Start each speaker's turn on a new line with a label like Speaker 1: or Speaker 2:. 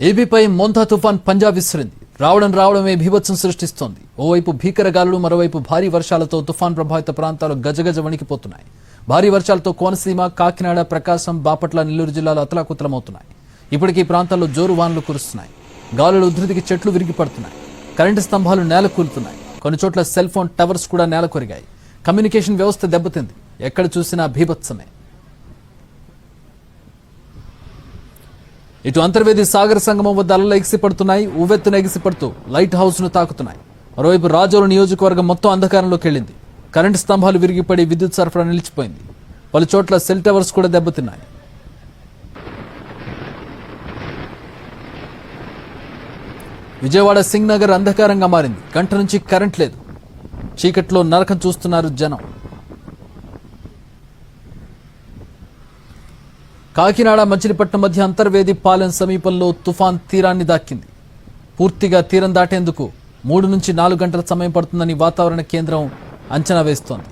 Speaker 1: ఏబీపై మొంతా తుఫాన్ పంజాబ్ విసిరింది. రావడం రావడమే భీభత్సం సృష్టిస్తోంది. ఓవైపు భీకర గాలులు మరోవైపు భారీ వర్షాలతో తుఫాన్ ప్రభావిత ప్రాంతాలు గజగజ వణికిపోతున్నాయి. భారీ వర్షాలతో కోనసీమ కాకినాడ ప్రకాశం బాపట్ల నెల్లూరు జిల్లాలు అతలాకుతలమవుతున్నాయి. ఇప్పటికీ ఈ ప్రాంతాల్లో జోరు వానలు కురుస్తున్నాయి. గాలులు ఉధృతికి చెట్లు విరిగిపడుతున్నాయి. కరెంటు స్తంభాలు నేల కూలుతున్నాయి. కొన్ని చోట్ల సెల్ ఫోన్ టవర్స్ కూడా నేల కొరిగాయి. కమ్యూనికేషన్ వ్యవస్థ దెబ్బతింది. ఎక్కడ చూసినా భీభత్సమే. ఇటు అంతర్వేది సాగర సంగమం వద్ద అలలు ఎగిసిపడుతున్నాయి ఉవ్వెత్తున ఎగిసిపడుతూ లైట్ హౌస్ను తాకుతున్నాయి. మరోవైపు రాజోలు నియోజకవర్గం మొత్తం అంధకారంలోకి వెళ్ళింది. కరెంటు స్తంభాలు విరిగిపడి విద్యుత్ సరఫరా నిలిచిపోయింది. పలు చోట్ల సెల్ టవర్స్ కూడా దెబ్బతిన్నాయి. విజయవాడ సింగ్ నగర్ అంధకారంగా మారింది. గంట నుంచి కరెంట్ లేదు. చీకట్లో నరకం చూస్తున్నారు జనం. కాకినాడ మచిలీపట్నం మధ్య అంతర్వేది పాలెం సమీపంలో తుఫాన్ తీరాన్ని దాక్కింది. పూర్తిగా తీరం దాటేందుకు మూడు నుంచి నాలుగు గంటల సమయం పడుతుందని వాతావరణ కేంద్రం అంచనా వేస్తోంది.